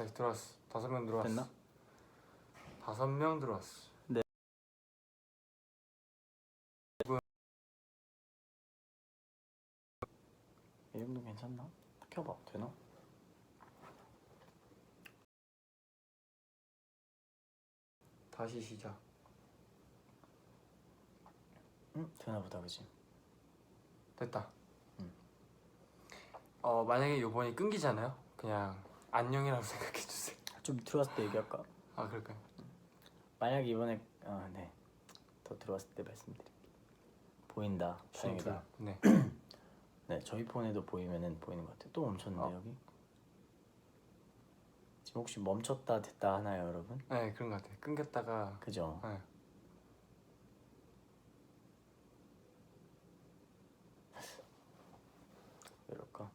다시 들어왔어. 다섯 명 들어왔어. 됐나? 다섯 명 들어왔어. 이 정도 괜찮나? 켜봐 되나? 다시 시작. 응 되나 보다 그지? 됐다. 음. 어 만약에 요번이 끊기잖아요. 그냥 안녕이라고 생각해 주세요. 좀 들어왔을 때 얘기할까? 아 그럴까요? 만약 이번에 아 네 더 들어왔을 때 말씀드릴게요 보인다 다행이다 네. 네 저희 폰에도 보이면은 보이는 것 같아요 또 멈췄는데 어. 여기 지금 혹시 멈췄다 됐다 하나요 여러분? 네 그런 것 같아요. 끊겼다가 그죠? 네. 왜 이럴까?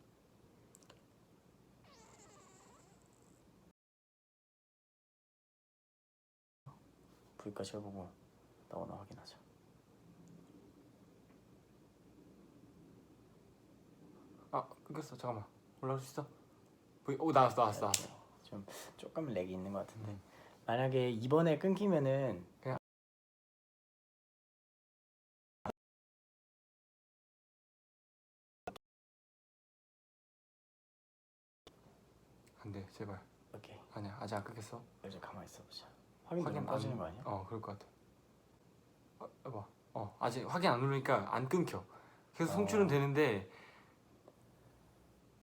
불까지 해보고 나오나 확인하자 아 끊겼어. 잠깐만. 올라올 수 있어? 보이... 오 나왔어 나왔어 나왔어. 좀 조금 렉이 있는 것 같은데 만약에 이번에 끊기면은 그냥- 안돼 제발. 오케이 아니야 아직 안 끊겼어. 이제 가만히 있어보자 확인 좀 안- 빠지는 거 아니야? 어 그럴 것 같아. 어, 여봐. 어 아직 확인 안 누르니까 안 끊겨. 계속 어. 송출은 되는데